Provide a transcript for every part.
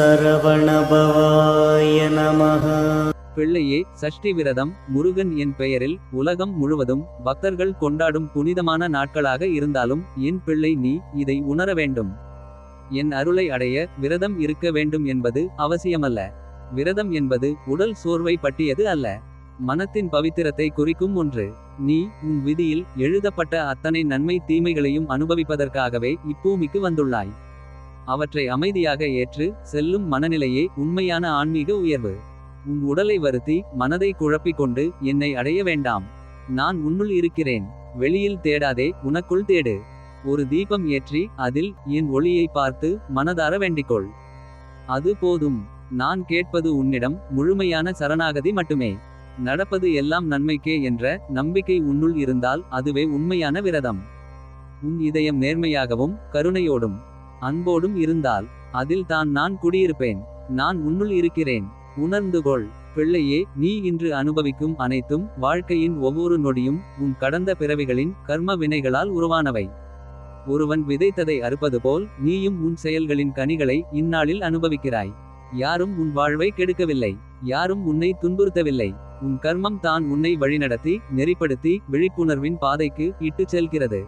சரவணபவாய நமக பிள்ளையே சஷ்டி விரதம் முருகன் என் பெயரில் உலகம் முழுவதும் பக்தர்கள் கொண்டாடும் புனிதமான நாட்களாக இருந்தாலும் என் பிள்ளை நீ இதை உணர வேண்டும். என் அருளை அடைய விரதம் இருக்க வேண்டும் என்பது அவசியமல்ல. விரதம் என்பது உடல் சோர்வை பட்டியது அல்ல. மனத்தின் பவித்திரத்தை குறிக்கும் ஒன்று. நீ உன் விதியில் எழுதப்பட்ட அத்தனை நன்மை தீமைகளையும் அனுபவிப்பதற்காகவே இப்பூமிக்கு வந்துள்ளாய். அவற்றை அமைதியாக ஏற்று செல்லும் மனநிலையே உண்மையான ஆன்மீக உயர்வு. உன் உடலை வருத்தி மனதை குழப்பிக் கொண்டு என்னை அடைய வேண்டாம். நான் உன்னுள் இருக்கிறேன். வெளியில் தேடாதே உனக்குள் தேடு. ஒரு தீபம் ஏற்றி அதில் என் ஒளியை பார்த்து மனதார வேண்டிக்கொள். அது போதும். நான் கேட்பது உன்னிடம் முழுமையான சரணாகதி மட்டுமே. நடப்பது எல்லாம் நன்மைக்கே என்ற நம்பிக்கை உன்னுள் இருந்தால் அதுவே உண்மையான விரதம். உன் இதயம் நேர்மையாகவும் கருணையோடும். அன்போடும் இருந்தால் அதில் தான் நான் குடியிருப்பேன். நான் உன்னுள் இருக்கிறேன். உணர்ந்துகொள் பிள்ளையே நீ இன்று அனுபவிக்கும் அனைத்தும் வாழ்க்கையின் ஒவ்வொரு நொடியும் உன் கடந்த பிறவிகளின் கர்ம வினைகளால் உருவானவை. ஒருவன் விதைத்ததை அறுப்பது போல் நீயும் உன் செயல்களின் கனிகளை இந்நாளில் அனுபவிக்கிறாய். யாரும் உன் வாழ்வை கெடுக்கவில்லை. யாரும் உன்னை துன்புறுத்தவில்லை. உன் கர்மம் தான் உன்னை வழிநடத்தி நெறிப்படுத்தி விழிப்புணர்வின் பாதைக்கு இட்டுச் செல்கிறது.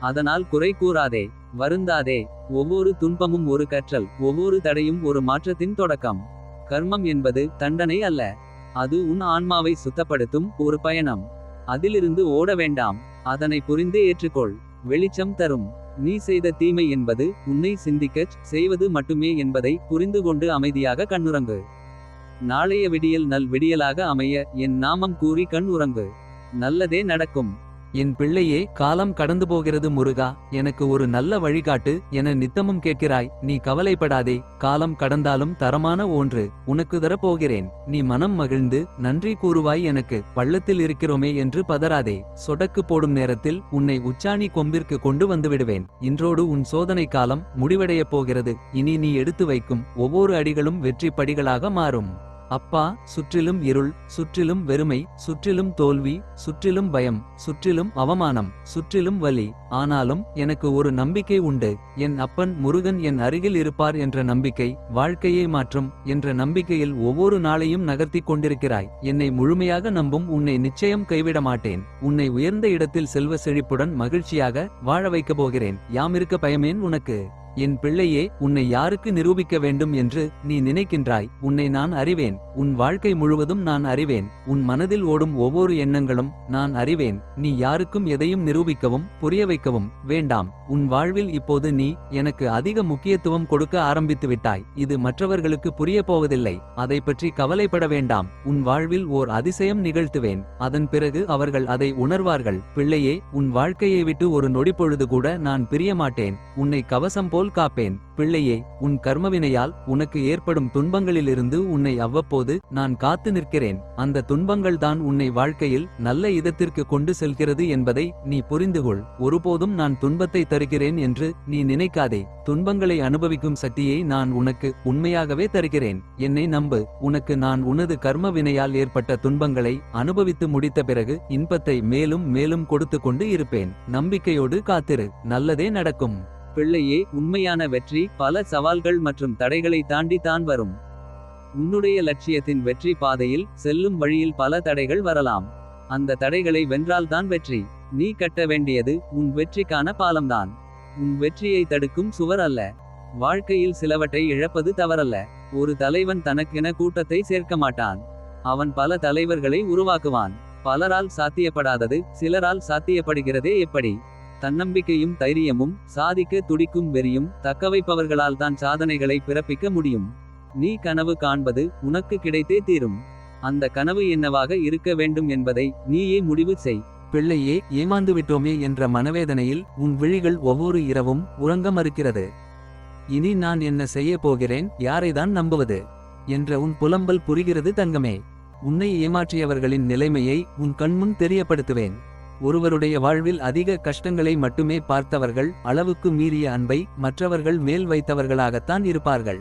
அதனால் குறை கூறாதே. வருந்தாதே ஒவ்வொரு துன்பமும் ஒரு கற்றல் ஒவ்வொரு தடையும் ஒரு மாற்றத்தின் தொடக்கம். கர்மம் என்பது தண்டனை அல்ல. அது உன் ஆன்மாவை சுத்தப்படுத்தும் ஒரு பயணம். அதிலிருந்து ஓட வேண்டாம். அதனை புரிந்து ஏற்றுக்கொள். வெளிச்சம் தரும். நீ செய்த தீமை என்பது உன்னை சிந்திக்கச் செய்வது மட்டுமே என்பதை புரிந்து கொண்டு அமைதியாக கண்ணுறங்கு. நாளைய விடியல் நல் விடியலாக அமைய என் நாமம் கூறி கண் உறங்கு. நல்லதே நடக்கும். என் பிள்ளையே காலம் கடந்து போகிறது முருகா எனக்கு ஒரு நல்ல வழிகாட்டு என நித்தமும் கேட்கிறாய் நீ கவலைப்படாதே காலம் கடந்தாலும் தரமான ஒன்று உனக்கு தரப்போகிறேன் நீ மனம் மகிழ்ந்து நன்றி கூறுவாய் எனக்கு பள்ளத்தில் இருக்கிறோமே என்று பதறாதே சொடக்கு போடும் நேரத்தில் உன்னை உச்சாணி கொம்பிற்கு கொண்டு வந்து விடுவேன் இன்றோடு உன் சோதனை காலம் முடிவடையப் போகிறது இனி நீ எடுத்து வைக்கும் ஒவ்வொரு அடிகளும் வெற்றி படிகளாக மாறும். அப்பா சுற்றிலும் இருள் சுற்றிலும் வெறுமை சுற்றிலும் தோல்வி சுற்றிலும் பயம் சுற்றிலும் அவமானம் சுற்றிலும் வலி. ஆனாலும் எனக்கு ஒரு நம்பிக்கை உண்டு. என் அப்பன் முருகன் என் அருகில் இருப்பார் என்ற நம்பிக்கை வாழ்க்கையை மாற்றும் என்ற நம்பிக்கையில் ஒவ்வொரு நாளையும் நகர்த்திக் கொண்டிருக்கிறாய். என்னை முழுமையாக நம்பும் உன்னை நிச்சயம் கைவிட மாட்டேன். உன்னை உயர்ந்த இடத்தில் செல்வ செழிப்புடன் மகிழ்ச்சியாக வாழ வைக்கப் போகிறேன். யாமிருக்க பயமேன் உனக்கு. என் பிள்ளையே உன்னை யாருக்கு நிரூபிக்க வேண்டும் என்று நீ நினைக்கின்றாய் உன்னை நான் அறிவேன் உன் வாழ்க்கை முழுவதும் நான் அறிவேன் உன் மனதில் ஓடும் ஒவ்வொரு எண்ணங்களும் நான் அறிவேன் நீ யாருக்கும் எதையும் நிரூபிக்கவும் புரிய வைக்கவும் வேண்டாம் உன் வாழ்வில் இப்போது நீ எனக்கு அதிக முக்கியத்துவம் கொடுக்க ஆரம்பித்து விட்டாய் இது மற்றவர்களுக்கு புரிய போவதில்லை அதை பற்றி கவலைப்பட வேண்டாம் உன் வாழ்வில் ஓர் அதிசயம் நிகழ்த்துவேன் அதன் பிறகு அவர்கள் அதை உணர்வார்கள் பிள்ளையே உன் வாழ்க்கையை விட்டு ஒரு நொடிப்பொழுது கூட நான் பிரிய மாட்டேன் உன்னை கவசம் போல் காப்பேன். பிள்ளையே உன் கர்மவினையால் உனக்கு ஏற்படும் துன்பங்களிலிருந்து உன்னை அவ்வப்போது நான் காத்து நிற்கிறேன். அந்த துன்பங்கள் தான் உன்னை வாழ்க்கையில் நல்ல இதத்திற்கு கொண்டு செல்கிறது என்பதை நீ புரிந்துகொள். ஒருபோதும் நான் துன்பத்தை தருகிறேன் என்று நீ நினைக்காதே. துன்பங்களை அனுபவிக்கும் சக்தியை நான் உனக்கு உண்மையாகவே தருகிறேன். என்னை நம்பு உனக்கு நான் உனது கர்ம வினையால் ஏற்பட்ட துன்பங்களை அனுபவித்து முடித்த பிறகு இன்பத்தை மேலும் மேலும் கொடுத்து கொண்டு இருப்பேன். நம்பிக்கையோடு காத்திரு நல்லதே நடக்கும். பிள்ளையே உண்மையான வெற்றி பல சவால்கள் மற்றும் தடைகளை தாண்டி தான் வரும். உன்னுடைய லட்சியத்தின் வெற்றி பாதையில் செல்லும் வழியில் பல தடைகள் வரலாம். அந்த தடைகளை வென்றால்தான் வெற்றி. நீ கட்ட வேண்டியது உன் வெற்றிக்கான பாலம்தான். உன் வெற்றியை தடுக்கும் சுவர் அல்ல. வாழ்க்கையில் சிலவற்றை இழப்பது தவறல்ல. ஒரு தலைவன் தனக்கென கூட்டத்தை சேர்க்க மாட்டான். அவன் பல தலைவர்களை உருவாக்குவான். பலரால் சாத்தியப்படாதது சிலரால் சாத்தியப்படுகிறதே எப்படி? தன்னம்பிக்கையும் தைரியமும் சாதிக்க துடிக்கும் வெறியும் தக்கவைப்பவர்களால் தான் சாதனைகளை பிறப்பிக்க முடியும். நீ கனவு காண்பது உனக்கு கிடைத்தே தீரும். அந்த கனவு என்னவாக இருக்க வேண்டும் என்பதை நீயே முடிவு செய். பிள்ளையே ஏமாந்து விட்டோமே என்ற மனவேதனையில் உன் விழிகள் ஒவ்வொரு இரவும் உறங்க மறுக்கிறது. இனி நான் என்ன செய்ய போகிறேன் யாரைதான் நம்புவது? என்ற உன் புலம்பல் புரிகிறது தங்கமே. உன்னை ஏமாற்றியவர்களின் நிலைமையை உன் கண்முன் தெரியப்படுத்துவேன். ஒருவருடைய வாழ்வில் அதிக கஷ்டங்களை மட்டுமே பார்த்தவர்கள் அளவுக்கு மீறிய அன்பை மற்றவர்கள் மேல் வைத்தவர்களாகத்தான் இருப்பார்கள்.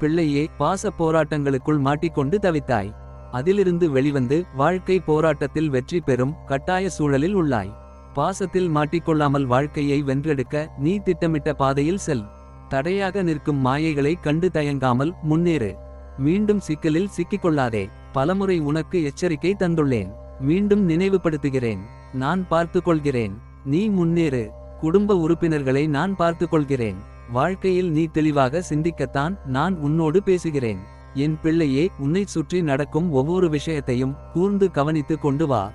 பிள்ளையே பாச போராட்டங்களுக்குள் மாட்டிக்கொண்டு தவித்தாய். அதிலிருந்து வெளிவந்து வாழ்க்கை போராட்டத்தில் வெற்றி பெறும் கட்டாய சூழலில் உள்ளாய். பாசத்தில் மாட்டிக்கொள்ளாமல் வாழ்க்கையை வென்றெடுக்க நீ திட்டமிட்ட பாதையில் செல். தடையாக நிற்கும் மாயைகளை கண்டு தயங்காமல் முன்னேறு. மீண்டும் சிக்கலில் சிக்கிக்கொள்ளாதே. பலமுறை உனக்கு எச்சரிக்கை தந்துள்ளேன். மீண்டும் நினைவுபடுத்துகிறேன். நான் பார்த்து கொள்கிறேன் நீ முன்னேறு. குடும்ப உறுப்பினர்களை நான் பார்த்து கொள்கிறேன் வாழ்க்கையில் நீ தெளிவாக சிந்திக்கத்தான் நான் உன்னோடு பேசுகிறேன். என் பிள்ளையே உன்னை சுற்றி நடக்கும் ஒவ்வொரு விஷயத்தையும் கூர்ந்து கவனித்துக் கொண்டு வா.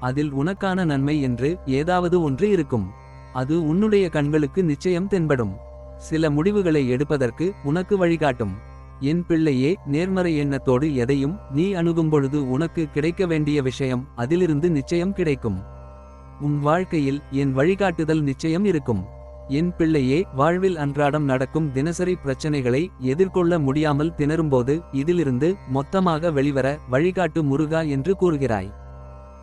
அதில் உனக்கான நன்மை என்று ஏதாவது ஒன்று இருக்கும். அது உன்னுடைய கண்களுக்கு நிச்சயம் தென்படும். சில முடிவுகளை எடுப்பதற்கு உனக்கு வழிகாட்டும். என் பிள்ளையே நேர்மறை எண்ணத்தோடு எதையும் நீ அணுகும் பொழுது உனக்கு கிடைக்க வேண்டிய விஷயம் அதிலிருந்து நிச்சயம் கிடைக்கும். உன் வாழ்க்கையில் என் வழிகாட்டுதல் நிச்சயம் இருக்கும். என் பிள்ளையே வாழ்வில் அன்றாடம் நடக்கும் தினசரி பிரச்சனைகளை எதிர்கொள்ள முடியாமல் திணறும்போது இதிலிருந்து மொத்தமாக வெளிவர வழிகாட்டு முருகா என்று கூறுகிறாய்.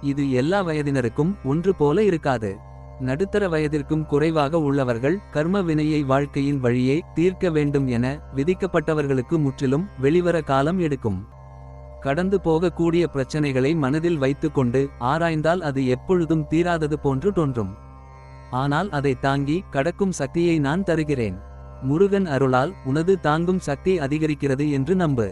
இது எல்லா வயதினருக்கும் ஒன்று போல இருக்காது. நடுத்தர வயதிற்கும் குறைவாக உள்ளவர்கள் கர்ம வினையை வாழ்க்கையின் வழியே தீர்க்க வேண்டும் என விதிக்கப்பட்டவர்களுக்கு முற்றிலும் வெளிவர காலம் எடுக்கும். கடந்து போகக்கூடிய பிரச்சனைகளை மனதில் வைத்துக்கொண்டு ஆராய்ந்தால் அது எப்பொழுதும் தீராதது போன்று தோன்றும். ஆனால் அதை தாங்கி கடக்கும் சக்தியை நான் தருகிறேன். முருகன் அருளால் உனது தாங்கும் சக்தி அதிகரிக்கிறது என்று நம்பு.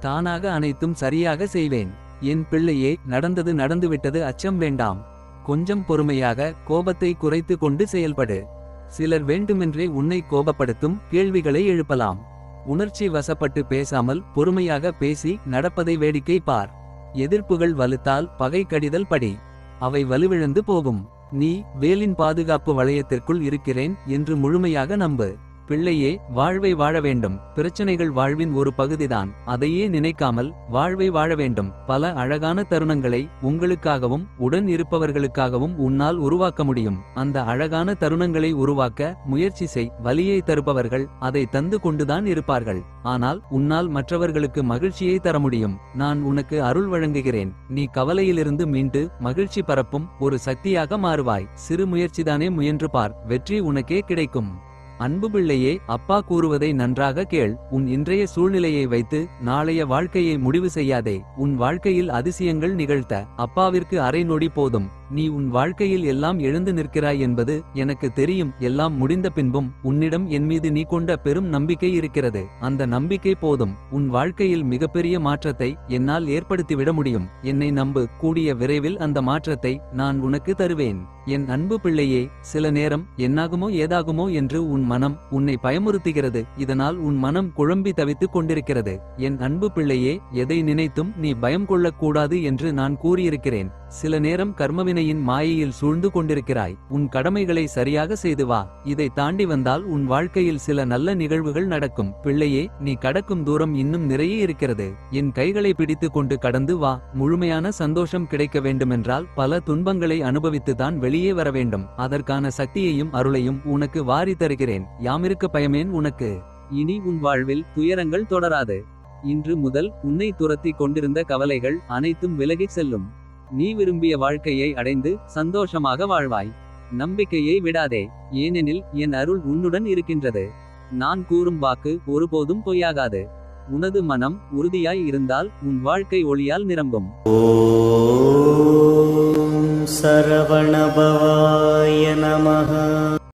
தானாக அனைத்தும் சரியாக செய்வேன். என் பிள்ளையே நடந்தது நடந்துவிட்டது அச்சம் வேண்டாம். கொஞ்சம் பொறுமையாக கோபத்தை குறைத்து கொண்டு செயல்படு. சிலர் வேண்டுமென்றே உன்னை கோபப்படுத்தும் கேள்விகளை எழுப்பலாம். உணர்ச்சி வசப்பட்டு பேசாமல் பொறுமையாக பேசி நடப்பதை வேடிக்கை பார். எதிர்ப்புகள் வலுத்தால் பகை கடிதல் படி. அவை வலுவிழந்து போகும். நீ வேலின் பாதுகாப்பு வளையத்திற்குள் இருக்கிறேன் என்று முழுமையாக நம்பு. பிள்ளையே வாழ்வை வாழ வேண்டும். பிரச்சனைகள் வாழ்வின் ஒரு பகுதிதான். அதையே நினைக்காமல் வாழ்வை வாழ வேண்டும். பல அழகான தருணங்களை உங்களுக்காகவும் உடன் இருப்பவர்களுக்காகவும் உன்னால் உருவாக்க முடியும். அந்த அழகான தருணங்களை உருவாக்க முயற்சி செய். வலியை தருபவர்கள் அதை தந்து கொண்டுதான் இருப்பார்கள். ஆனால் உன்னால் மற்றவர்களுக்கு மகிழ்ச்சியை தர முடியும். நான் உனக்கு அருள் வழங்குகிறேன். நீ கவலையிலிருந்து மீண்டு மகிழ்ச்சி பரப்பும் ஒரு சக்தியாக மாறுவாய். சிறு முயற்சிதானே முயன்று பார். வெற்றி உனக்கே கிடைக்கும். அன்பு பிள்ளையே அப்பா கூறுவதை நன்றாக கேள். உன் இன்றைய சூழ்நிலையை வைத்து நாளைய வாழ்க்கையை முடிவு செய்யாதே. உன் வாழ்க்கையில் அதிசயங்கள் நிகழ்த்த அப்பாவிற்கு அரை நொடி போதும். நீ உன் வாழ்க்கையில் எல்லாம் எழுந்து நிற்கிறாய் என்பது எனக்கு தெரியும். எல்லாம் முடிந்த பின்பும் உன்னிடம் என் மீது நீ கொண்ட பெரும் நம்பிக்கை இருக்கிறது. அந்த நம்பிக்கை போதும். உன் வாழ்க்கையில் மிகப்பெரிய மாற்றத்தை என்னால் ஏற்படுத்திவிட முடியும். என்னை நம்பு. கூடிய விரைவில் அந்த மாற்றத்தை நான் உனக்கு தருவேன். என் அன்பு பிள்ளையே சில நேரம் என்னாகுமோ ஏதாகுமோ என்று உன் மனம் உன்னை பயமுறுத்துகிறது. இதனால் உன் மனம் குழம்பி தவித்துக் கொண்டிருக்கிறது. என் அன்பு பிள்ளையே எதை நினைத்தும் நீ பயம் கொள்ளக்கூடாது என்று நான் கூறியிருக்கிறேன். சில நேரம் கர்மவினையின் மாயையில் சூழ்ந்து கொண்டிருக்கிறாய். உன் கடமைகளை சரியாக செய்து வா. இதை தாண்டி வந்தால் உன் வாழ்க்கையில் சில நல்ல நிகழ்வுகள் நடக்கும். பிள்ளையே நீ கடக்கும் தூரம் இன்னும் நிறைய இருக்கிறது. என் கைகளை பிடித்து கொண்டு கடந்து வா. முழுமையான சந்தோஷம் கிடைக்க வேண்டுமென்றால் பல துன்பங்களை அனுபவித்துதான் வெளியே வர வேண்டும். அதற்கான சக்தியையும் அருளையும் உனக்கு வாரி தருகிறேன். யாமிருக்க பயமேன் உனக்கு. இனி உன் வாழ்வில் துயரங்கள் தொடராது. இன்று முதல் உன்னை துரத்தி கொண்டிருந்த கவலைகள் அனைத்தும் விலகிச் செல்லும். நீ விரும்பிய வாழ்க்கையை அடைந்து சந்தோஷமாக வாழ்வாய். நம்பிக்கையை விடாதே. ஏனெனில் என் அருள் உன்னுடன் இருக்கின்றது. நான் கூறும் வாக்கு ஒருபோதும் பொய்யாகாது. உனது மனம் உறுதியாய் இருந்தால் உன் வாழ்க்கை ஒளியால் நிரம்பும். சரவணபவாய நமः